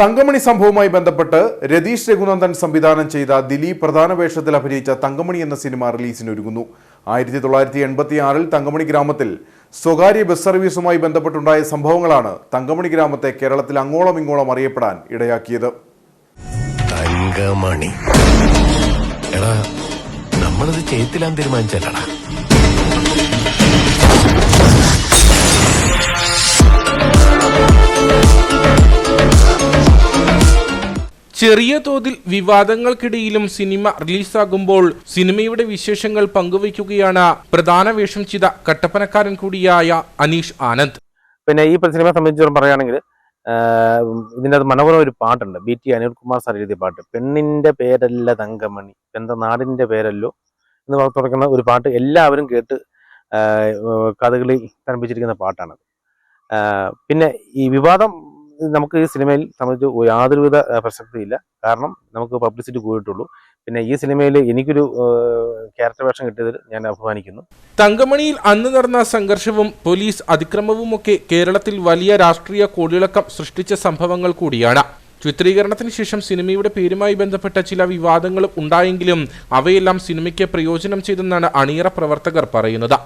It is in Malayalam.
തങ്കമണി സംഭവവുമായി ബന്ധപ്പെട്ട് രതീഷ് രഘുനന്ദൻ സംവിധാനം ചെയ്ത ദിലീപ് പ്രധാന വേഷത്തിൽ അഭിനയിച്ച തങ്കമണി എന്ന സിനിമ റിലീസിനൊരുങ്ങുന്നു. ആയിരത്തി തൊള്ളായിരത്തി എൺപത്തി ആറിൽ തങ്കമണി ഗ്രാമത്തിൽ സ്വകാര്യ ബസ് സർവീസുമായി ബന്ധപ്പെട്ടുണ്ടായ സംഭവങ്ങളാണ് തങ്കമണി ഗ്രാമത്തെ കേരളത്തിൽ അങ്ങോളം ഇങ്ങോളം അറിയപ്പെടാൻ ഇടയാക്കിയത്. തങ്കമണി. നമ്മളിത് ചെയ്ത്തിലാൻ തീരുമാനിച്ചല്ലടാ. ചെറിയ തോതിൽ വിവാദങ്ങൾക്കിടയിലും സിനിമ റിലീസാകുമ്പോൾ സിനിമയുടെ വിശേഷങ്ങൾ പങ്കുവയ്ക്കുകയാണ് പ്രധാന വേഷം ചെയ്ത കട്ടപ്പനക്കാരൻ കൂടിയായ അനീഷ് ആനന്ദ്. പിന്നെ ഈ സിനിമയെ സംബന്ധിച്ചിടത്തോളം പറയുകയാണെങ്കിൽ ഇതിന്റെ അത് മനോഹരം ഒരു പാട്ടുണ്ട്. ബി ടി അനിൽകുമാർ സാർ എഴുതിയ പാട്ട്. പെണ്ണിന്റെ പേരല്ല തങ്കമണി എന്താ നാടിന്റെ പേരല്ലോ എന്ന് പറഞ്ഞു തുടങ്ങുന്ന ഒരു പാട്ട് എല്ലാവരും കേട്ട് കഥകളി തരംഭിച്ചിരിക്കുന്ന പാട്ടാണത്. പിന്നെ ഈ വിവാദം നമുക്ക് ഈ സിനിമയിൽ സംബന്ധിച്ച് യാതൊരുവിധ പ്രസക്തിയില്ല. കാരണം നമുക്ക് പബ്ലിസിറ്റി കൂടിയിട്ടുള്ളൂ. പിന്നെ ഈ സിനിമയിൽ എനിക്കൊരു ക്യാരക്ടർ വേഷം കിട്ടിയതിൽ ഞാൻ അഭിമാനിക്കുന്നു. തങ്കമണിയിൽ അന്ന് നടന്ന സംഘർഷവും പോലീസ് അതിക്രമവുമൊക്കെ കേരളത്തിൽ വലിയ രാഷ്ട്രീയ കോളിളക്കം സൃഷ്ടിച്ച സംഭവങ്ങൾ കൂടിയാണ്. ചിത്രീകരണത്തിന് ശേഷം സിനിമയുടെ പേരുമായി ബന്ധപ്പെട്ട ചില വിവാദങ്ങളും ഉണ്ടായെങ്കിലും അവയെല്ലാം സിനിമയ്ക്ക് പ്രയോജനം ചെയ്തെന്നാണ് അണിയറ പ്രവർത്തകർ പറയുന്നത്.